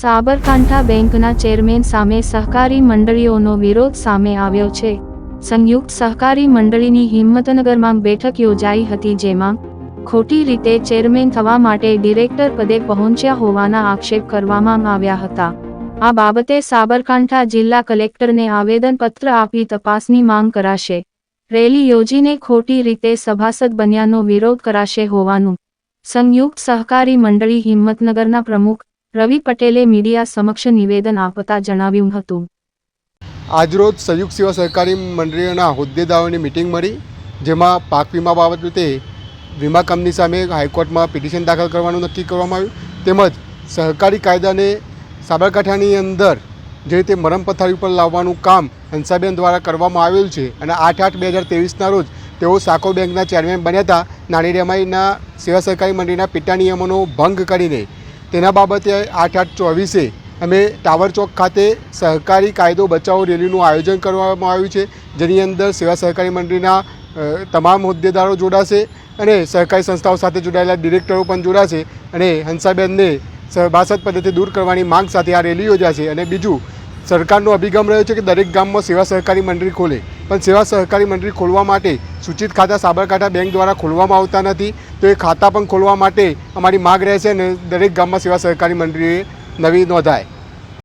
સાબરકાંઠા બેંકના ચેરમેન સામે સહકારી મંડળીઓનો વિરોધ સામે આવ્યો છે. સંયુક્ત સહકારી મંડળીની હિંમતનગરમાં બેઠક યોજાઈ હતી જેમાં ખોટી રીતે ચેરમેન થવા માટે ડિરેક્ટર પદે પહોંચ્યા હોવાના આક્ષેપ કરવામાં આવ્યા હતા. આ બાબતે સાબરકાંઠા જિલ્લા કલેક્ટરને આવેદનપત્ર આપી તપાસની માંગ કરાશે. રેલી યોજીને ખોટી રીતે સભાસદ બન્યાનો વિરોધ કરાશે હોવાનું સંયુક્ત સહકારી મંડળી હિંમતનગરના પ્રમુખ રવિ પટેલે મીડિયા સમક્ષ નિવેદન આપતા જણાવ્યું હતું. આજરોજ સંયુક્ત સેવા સહકારી મંડળીઓના હોદ્દેદારોની મિટિંગ મળી, જેમાં પાક વીમા બાબતે વીમા કંપની સામે હાઈકોર્ટમાં પિટિશન દાખલ કરવાનું નક્કી કરવામાં આવ્યું. તેમજ સહકારી કાયદાને સાબરકાંઠાની અંદર જે રીતે મરમ પથારી ઉપર લાવવાનું કામ હંસાબેન દ્વારા કરવામાં આવેલું છે અને આઠ આઠ બે હજાર ત્રેવીસના રોજ તેઓ સાકો બેંકના ચેરમેન બન્યા હતા. નાની રેમાઈના સેવા સહકારી મંડળીના પિટા નિયમોનો ભંગ કરીને તેના બાબતે આઠ આઠ ચોવીસે અમે ટાવર ચોક ખાતે સહકારી કાયદો બચાવો રેલીનું આયોજન કરવામાં આવ્યું છે, જેની અંદર સેવા સહકારી મંડળીના તમામ હોદ્દેદારો જોડાશે અને સહકારી સંસ્થાઓ સાથે જોડાયેલા ડિરેક્ટરો પણ જોડાશે અને હંસાબેનને સભાસદ પદ્ધતિ દૂર કરવાની માંગ સાથે આ રેલી યોજાશે અને બીજું, સરકારનો અભિગમ રહ્યો છે કે દરેક ગામમાં સેવા સહકારી મંડળી ખોલે. પણ સેવા સહકારી મંડળી ખોલવા માટે સૂચિત ખાતા સાબરકાંઠા બેંક દ્વારા ખોલવામાં આવતા નથી, તો એ ખાતા પણ ખોલવા માટે અમારી માગ રહેશે અને દરેક ગામમાં સેવા સહકારી મંડળીએ નવી નોંધાય.